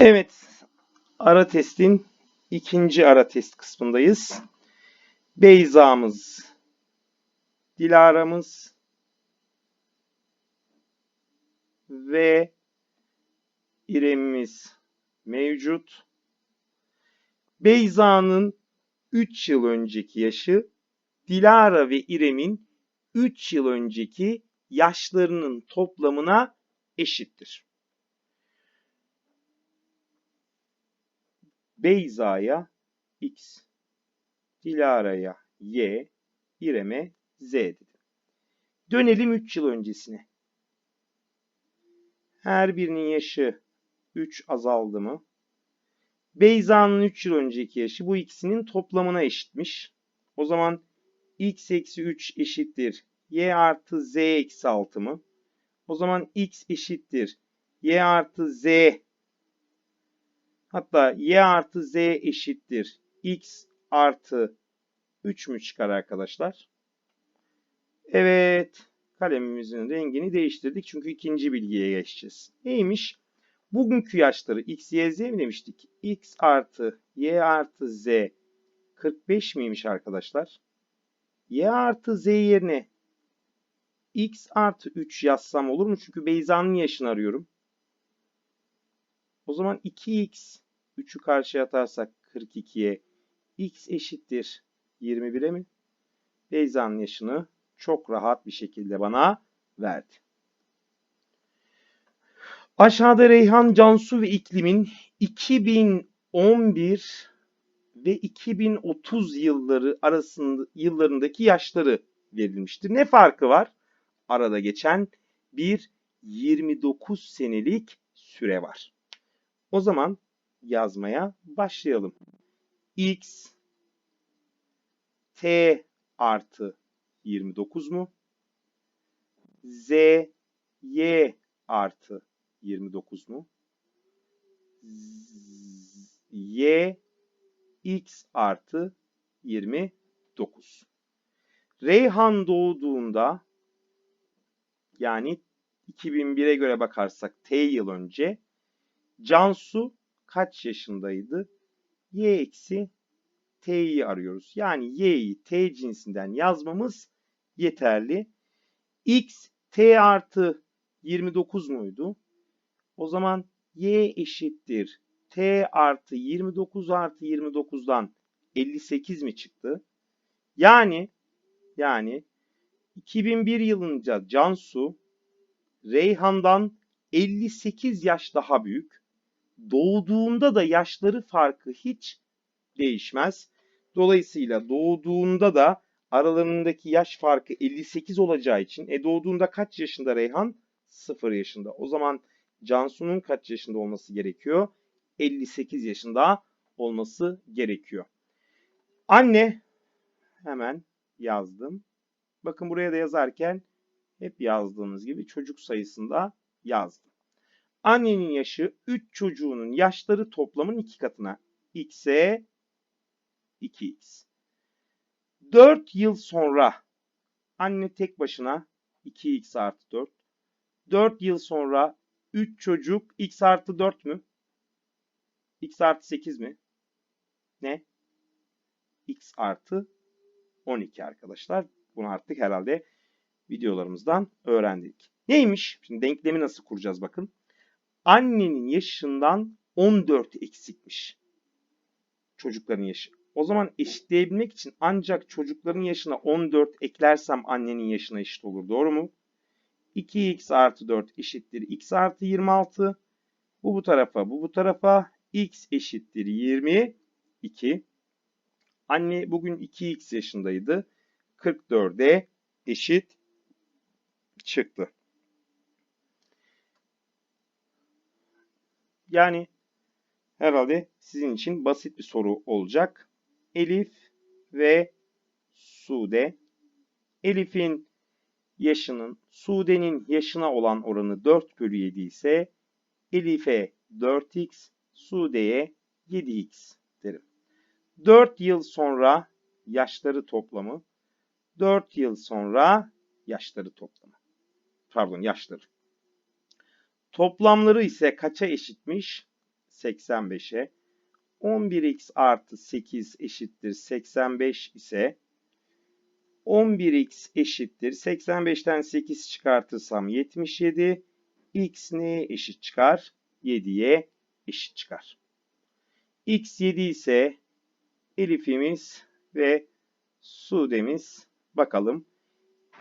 Evet, ara testin ikinci ara test kısmındayız. Beyza'mız, Dilara'mız ve İrem'imiz mevcut. Beyza'nın 3 yıl önceki yaşı, Dilara ve İrem'in 3 yıl önceki yaşlarının toplamına eşittir. Beyza'ya X, Dilara'ya Y, İrem'e Z dedim. Dönelim 3 yıl öncesine. Her birinin yaşı 3 azaldı mı? Beyza'nın 3 yıl önceki yaşı bu ikisinin toplamına eşitmiş. O zaman x eksi 3 eşittir y artı z eksi 6 mı? O zaman x eşittir y artı z hatta y artı z eşittir x artı 3 mü çıkar arkadaşlar? Evet. Kalemimizin rengini değiştirdik. Çünkü ikinci bilgiye geçeceğiz. Neymiş? Bugünkü yaşları x, y, z mi demiştik? x artı y artı z 45 miymiş arkadaşlar? y artı z yerine x artı 3 yazsam olur mu? Çünkü Beyza'nın yaşını arıyorum. O zaman 2x 3'ü karşıya atarsak 42'ye x eşittir 21'e mi? Beyza'nın yaşını çok rahat bir şekilde bana verdi. Aşağıda Reyhan, Cansu ve İklim'in 2011 ve 2030 yılları arasında yıllarındaki yaşları verilmiştir. Ne farkı var? Arada geçen bir 29 senelik süre var. O zaman yazmaya başlayalım. X T artı 29 mu? Z Y artı 29 mu? Z, y x artı 29. Reyhan doğduğunda yani 2001'e göre bakarsak T yıl önce Cansu kaç yaşındaydı? Y eksi T'yi arıyoruz. Yani Y'yi T cinsinden yazmamız yeterli. X T artı 29 muydu? O zaman Y eşittir T artı 29 artı 29'dan 58 mi çıktı? Yani yani 2001 yılınca Cansu Reyhan'dan 58 yaş daha büyük. Doğduğunda da yaşları farkı hiç değişmez. Dolayısıyla doğduğunda da aralarındaki yaş farkı 58 olacağı için e doğduğunda kaç yaşında Reyhan? 0 yaşında. O zaman Cansu'nun kaç yaşında olması gerekiyor? 58 yaşında olması gerekiyor. Anne hemen yazdım. Bakın buraya da yazarken hep yazdığınız gibi çocuk sayısında yazdım. Annenin yaşı 3 çocuğunun yaşları toplamın 2 katına. X'e 2x. 4 yıl sonra anne tek başına 2x artı 4. 4 yıl sonra 3 çocuk x artı 4 mü? x artı 8 mi? Ne? x artı 12 arkadaşlar. Bunu artık herhalde videolarımızdan öğrendik. Neymiş? Şimdi denklemi nasıl kuracağız bakın. Annenin yaşından 14 eksikmiş. Çocukların yaşı. O zaman eşitleyebilmek için ancak çocukların yaşına 14 eklersem annenin yaşına eşit olur. Doğru mu? 2x artı 4 eşittir x artı 26. Bu bu tarafa, bu bu tarafa. x eşittir 22. Anne bugün 2x yaşındaydı. 44'e eşit çıktı. Yani herhalde sizin için basit bir soru olacak. Elif ve Sude. Elif'in yaşının Sude'nin yaşına olan oranı 4 bölü 7 ise Elif'e 4x, Sude'ye 7x derim. 4 yıl sonra yaşları toplamı, 4 yıl sonra yaşları toplamı. Pardon yaşları. Toplamları ise kaça eşitmiş? 85'e 11x artı 8 eşittir 85 ise 11x eşittir 85'ten 8 çıkartırsam 77 x neye eşit çıkar? 7'ye eşit çıkar. x 7 ise Elif'imiz ve Sude'miz bakalım.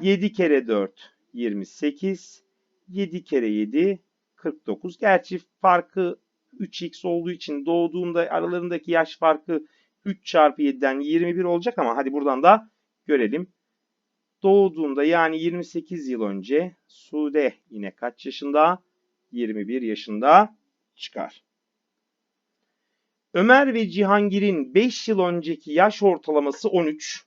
7 kere 4 28 7 kere 7 49. Gerçi farkı 3x olduğu için doğduğunda aralarındaki yaş farkı 3 çarpı 7'den 21 olacak ama hadi buradan da görelim. Doğduğunda yani 28 yıl önce Sude yine kaç yaşında? 21 yaşında çıkar. Ömer ve Cihangir'in 5 yıl önceki yaş ortalaması 13.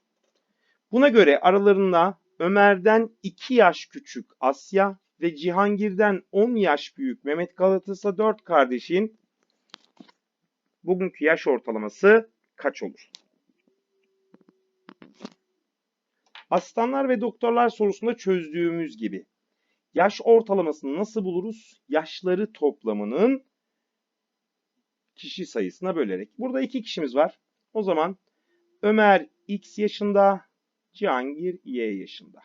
Buna göre aralarında Ömer'den 2 yaş küçük Asya ve Cihangir'den 10 yaş büyük Mehmet Galatasa 4 kardeşin bugünkü yaş ortalaması kaç olur? Asistanlar ve doktorlar sorusunda çözdüğümüz gibi yaş ortalamasını nasıl buluruz? Yaşları toplamının kişi sayısına bölerek. Burada iki kişimiz var. O zaman Ömer X yaşında, Cihangir Y yaşında.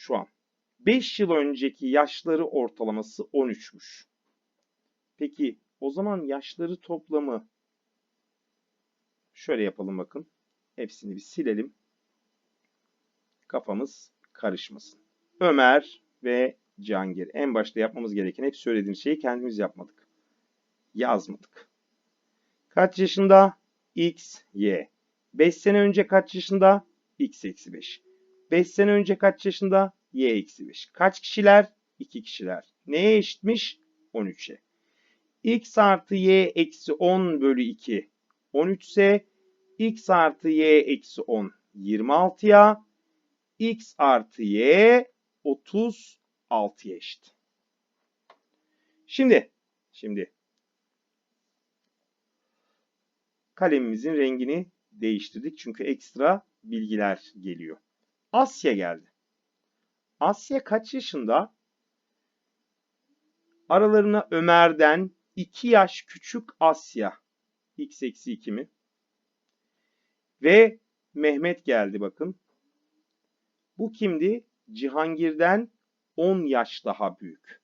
Şu an. 5 yıl önceki yaşları ortalaması 13'müş. Peki o zaman yaşları toplamı şöyle yapalım bakın. Hepsini bir silelim. Kafamız karışmasın. Ömer ve Cihangir. En başta yapmamız gereken hep söylediğim şeyi kendimiz yapmadık. Yazmadık. Kaç yaşında? X, Y. 5 sene önce kaç yaşında? X eksi 5. 5 sene önce kaç yaşında? Y eksi 5. Kaç kişiler? 2 kişiler. Neye eşitmiş? 13'e. X artı Y eksi 10 bölü 2 13 ise X artı Y eksi 10 26'ya X artı Y 36'ya eşit. Şimdi, şimdi kalemimizin rengini değiştirdik. Çünkü ekstra bilgiler geliyor. Asya geldi. Asya kaç yaşında? Aralarına Ömer'den 2 yaş küçük Asya. X eksi 2 mi? Ve Mehmet geldi bakın. Bu kimdi? Cihangir'den 10 yaş daha büyük.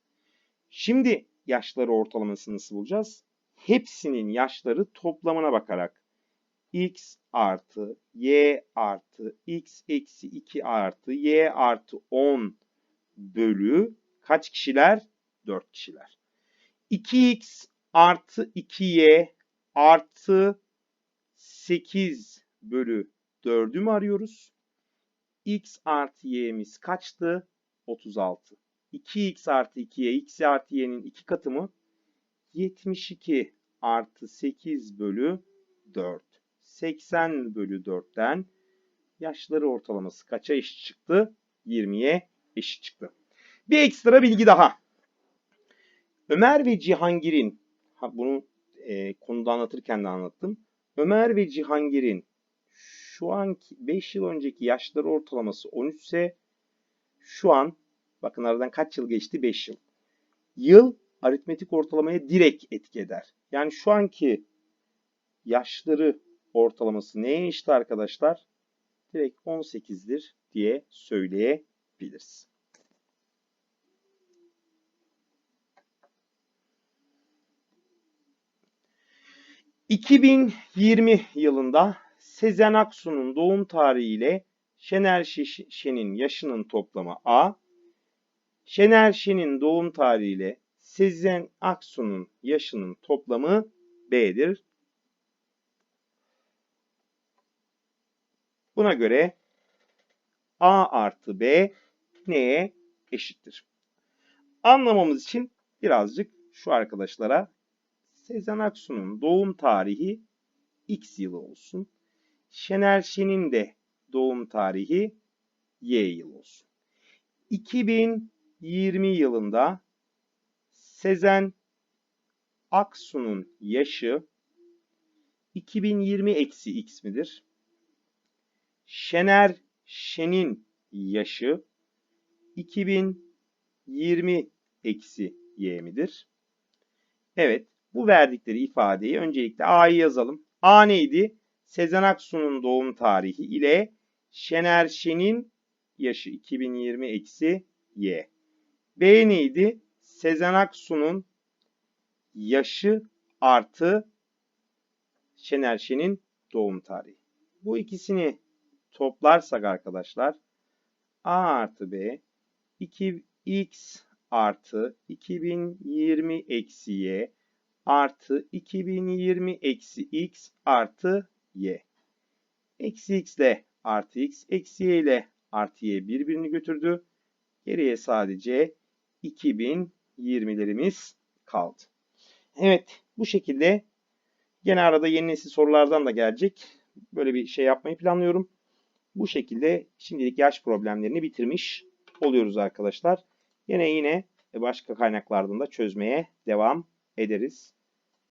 Şimdi yaşları ortalamasını nasıl bulacağız? Hepsinin yaşları toplamına bakarak x artı y artı x eksi 2 artı y artı 10 bölü kaç kişiler? 4 kişiler. 2x artı 2y artı 8 bölü 4'ü mü arıyoruz? x artı y'miz kaçtı? 36. 2x artı 2y, x artı y'nin iki katı mı? 72 artı 8 bölü 4. 80 bölü 4'ten yaşları ortalaması kaça eşit çıktı? 20'ye eşit çıktı. Bir ekstra bilgi daha. Ömer ve Cihangir'in, bunu e, konuda anlatırken de anlattım. Ömer ve Cihangir'in şu anki 5 yıl önceki yaşları ortalaması 13 ise şu an bakın aradan kaç yıl geçti? 5 yıl. Yıl aritmetik ortalamaya direkt etki eder. Yani şu anki yaşları ortalaması neye eşit arkadaşlar? Direkt 18'dir diye söyleyebiliriz. ...2020 yılında Sezen Aksu'nun doğum tarihi ile Şener Şen'in yaşının toplamı A, Şener Şen'in doğum tarihi ile Sezen Aksu'nun yaşının toplamı B'dir. Buna göre A artı B neye eşittir? Anlamamız için birazcık şu arkadaşlara Sezen Aksu'nun doğum tarihi X yılı olsun. Şener Şen'in de doğum tarihi Y yıl olsun. 2020 yılında Sezen Aksu'nun yaşı 2020 eksi X midir? Şener Şen'in yaşı 2020 eksi Y midir? Evet. Bu verdikleri ifadeyi öncelikle A'yı yazalım. A neydi? Sezen Aksu'nun doğum tarihi ile Şener Şen'in yaşı 2020 eksi Y. B neydi? Sezen Aksu'nun yaşı artı Şener Şen'in doğum tarihi. Bu ikisini toplarsak arkadaşlar A artı B 2x artı 2020 eksi y artı 2020 eksi x artı y. Eksi x ile artı x, eksi y ile artı y birbirini götürdü. Geriye sadece 2020'lerimiz kaldı. Evet bu şekilde gene arada yeni nesil sorulardan da gelecek. Böyle bir şey yapmayı planlıyorum. Bu şekilde şimdilik yaş problemlerini bitirmiş oluyoruz arkadaşlar. Yine yine başka kaynaklardan da çözmeye devam ederiz.